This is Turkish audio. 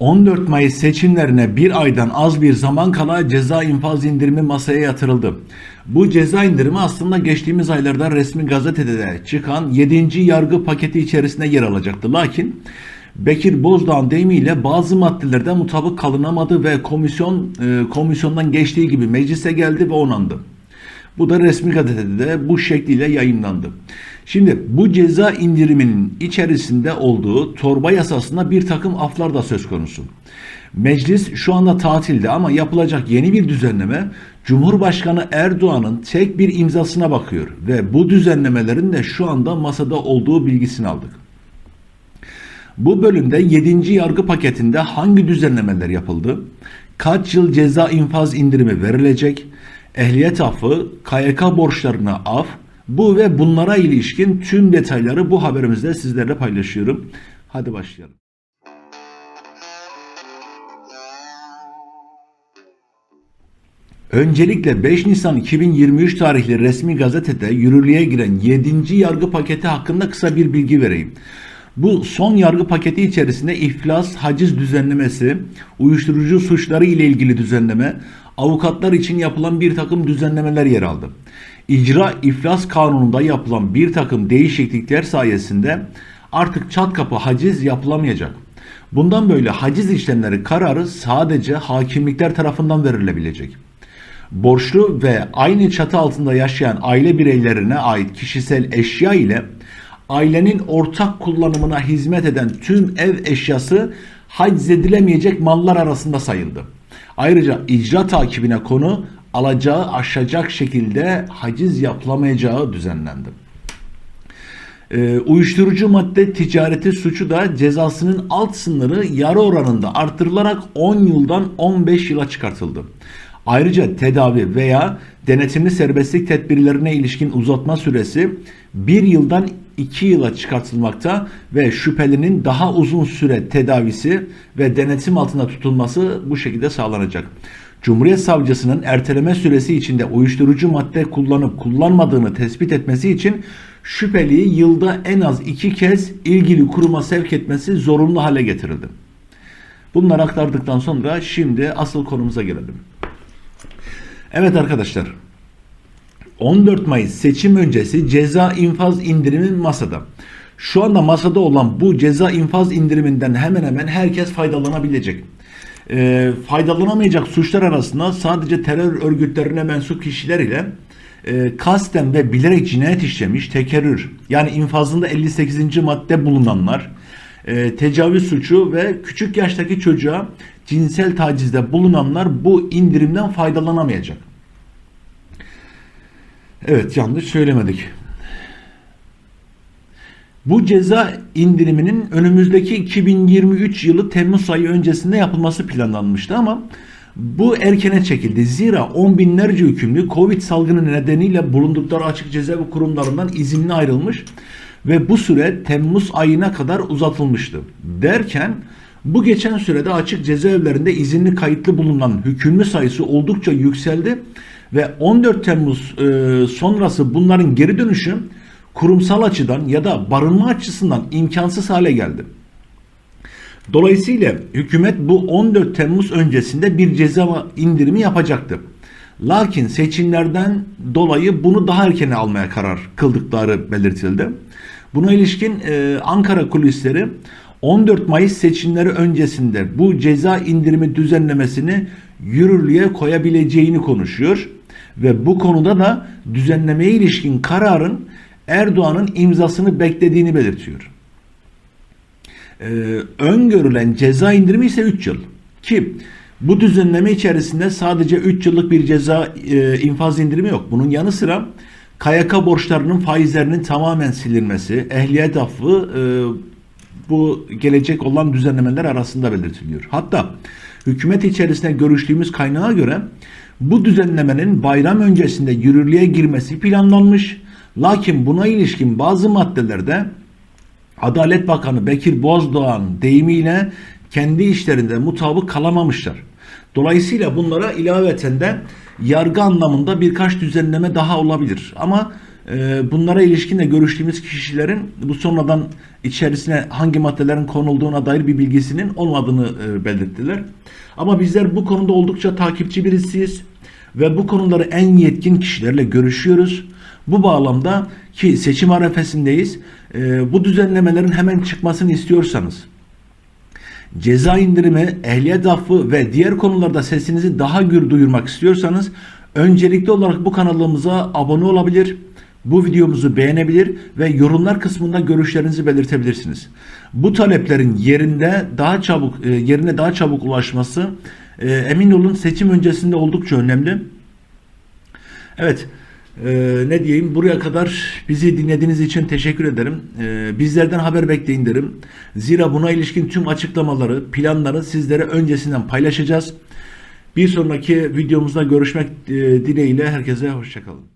14 Mayıs seçimlerine bir aydan az bir zaman kala ceza infaz indirimi masaya yatırıldı. Bu ceza indirimi aslında geçtiğimiz aylarda resmi gazetede de çıkan 7. yargı paketi içerisinde yer alacaktı. Lakin Bekir Bozdağ'ın deyimiyle bazı maddelerde mutabık kalınamadı ve komisyon e, komisyondan geçtiği gibi meclise geldi ve onandı. Bu da resmi gazetede de bu şekliyle yayınlandı. Şimdi bu ceza indiriminin içerisinde olduğu torba yasasında bir takım aflar da söz konusu. Meclis şu anda tatilde ama yapılacak yeni bir düzenleme Cumhurbaşkanı Erdoğan'ın tek bir imzasına bakıyor ve bu düzenlemelerin de şu anda masada olduğu bilgisini aldık. Bu bölümde 7. yargı paketinde hangi düzenlemeler yapıldı? Kaç yıl ceza infaz indirimi verilecek? Ehliyet affı, KYK borçlarına af, bu ve bunlara ilişkin tüm detayları bu haberimizde sizlerle paylaşıyorum. Hadi başlayalım. Öncelikle 5 Nisan 2023 tarihli resmi gazetede yürürlüğe giren 7. yargı paketi hakkında kısa bir bilgi vereyim. Bu son yargı paketi içerisinde iflas, haciz düzenlemesi, uyuşturucu suçları ile ilgili düzenleme, avukatlar için yapılan bir takım düzenlemeler yer aldı. İcra iflas kanununda yapılan bir takım değişiklikler sayesinde artık çat kapı haciz yapılamayacak. Bundan böyle haciz işlemleri kararı sadece hakimlikler tarafından verilebilecek. Borçlu ve aynı çatı altında yaşayan aile bireylerine ait kişisel eşya ile ailenin ortak kullanımına hizmet eden tüm ev eşyası haciz edilemeyecek mallar arasında sayıldı. Ayrıca icra takibine konu alacağı aşacak şekilde haciz yapılamayacağı düzenlendi. Ee, uyuşturucu madde ticareti suçu da cezasının alt sınırı yarı oranında artırılarak 10 yıldan 15 yıla çıkartıldı. Ayrıca tedavi veya denetimli serbestlik tedbirlerine ilişkin uzatma süresi 1 yıldan 2 yıla çıkartılmakta ve şüphelinin daha uzun süre tedavisi ve denetim altında tutulması bu şekilde sağlanacak. Cumhuriyet Savcısının erteleme süresi içinde uyuşturucu madde kullanıp kullanmadığını tespit etmesi için şüpheliyi yılda en az iki kez ilgili kuruma sevk etmesi zorunlu hale getirildi. Bunları aktardıktan sonra şimdi asıl konumuza gelelim. Evet arkadaşlar. 14 Mayıs seçim öncesi ceza infaz indirimi masada. Şu anda masada olan bu ceza infaz indiriminden hemen hemen herkes faydalanabilecek. E, faydalanamayacak suçlar arasında sadece terör örgütlerine mensup kişiler ile e, kasten ve bilerek cinayet işlemiş tekerrür yani infazında 58. madde bulunanlar, e, tecavüz suçu ve küçük yaştaki çocuğa cinsel tacizde bulunanlar bu indirimden faydalanamayacak. Evet yanlış söylemedik. Bu ceza indiriminin önümüzdeki 2023 yılı Temmuz ayı öncesinde yapılması planlanmıştı ama bu erkene çekildi. Zira on binlerce hükümlü Covid salgını nedeniyle bulundukları açık cezaevi kurumlarından izinli ayrılmış ve bu süre Temmuz ayına kadar uzatılmıştı. Derken bu geçen sürede açık cezaevlerinde izinli kayıtlı bulunan hükümlü sayısı oldukça yükseldi ve 14 Temmuz e, sonrası bunların geri dönüşü kurumsal açıdan ya da barınma açısından imkansız hale geldi. Dolayısıyla hükümet bu 14 Temmuz öncesinde bir ceza indirimi yapacaktı. Lakin seçimlerden dolayı bunu daha erken almaya karar kıldıkları belirtildi. Buna ilişkin e, Ankara kulisleri 14 Mayıs seçimleri öncesinde bu ceza indirimi düzenlemesini yürürlüğe koyabileceğini konuşuyor ve bu konuda da düzenlemeye ilişkin kararın Erdoğan'ın imzasını beklediğini belirtiyor. Ee, öngörülen ceza indirimi ise 3 yıl. Ki bu düzenleme içerisinde sadece 3 yıllık bir ceza e, infaz indirimi yok. Bunun yanı sıra KYK borçlarının faizlerinin tamamen silinmesi, ehliyet affı e, bu gelecek olan düzenlemeler arasında belirtiliyor. Hatta hükümet içerisinde görüştüğümüz kaynağa göre bu düzenlemenin bayram öncesinde yürürlüğe girmesi planlanmış. Lakin buna ilişkin bazı maddelerde Adalet Bakanı Bekir Bozdağ'ın deyimiyle kendi işlerinde mutabık kalamamışlar. Dolayısıyla bunlara ilaveten de yargı anlamında birkaç düzenleme daha olabilir. Ama e, bunlara ilişkin de görüştüğümüz kişilerin bu sonradan içerisine hangi maddelerin konulduğuna dair bir bilgisinin olmadığını e, belirttiler. Ama bizler bu konuda oldukça takipçi birisiyiz ve bu konuları en yetkin kişilerle görüşüyoruz. Bu bağlamda ki seçim arefesindeyiz. e, bu düzenlemelerin hemen çıkmasını istiyorsanız ceza indirimi, ehliyet affı ve diğer konularda sesinizi daha gür duyurmak istiyorsanız öncelikli olarak bu kanalımıza abone olabilir, bu videomuzu beğenebilir ve yorumlar kısmında görüşlerinizi belirtebilirsiniz. Bu taleplerin yerinde daha çabuk e, yerine daha çabuk ulaşması e, emin olun seçim öncesinde oldukça önemli. Evet. e, ne diyeyim buraya kadar bizi dinlediğiniz için teşekkür ederim. E, bizlerden haber bekleyin derim. Zira buna ilişkin tüm açıklamaları, planları sizlere öncesinden paylaşacağız. Bir sonraki videomuzda görüşmek e, dileğiyle herkese hoşçakalın.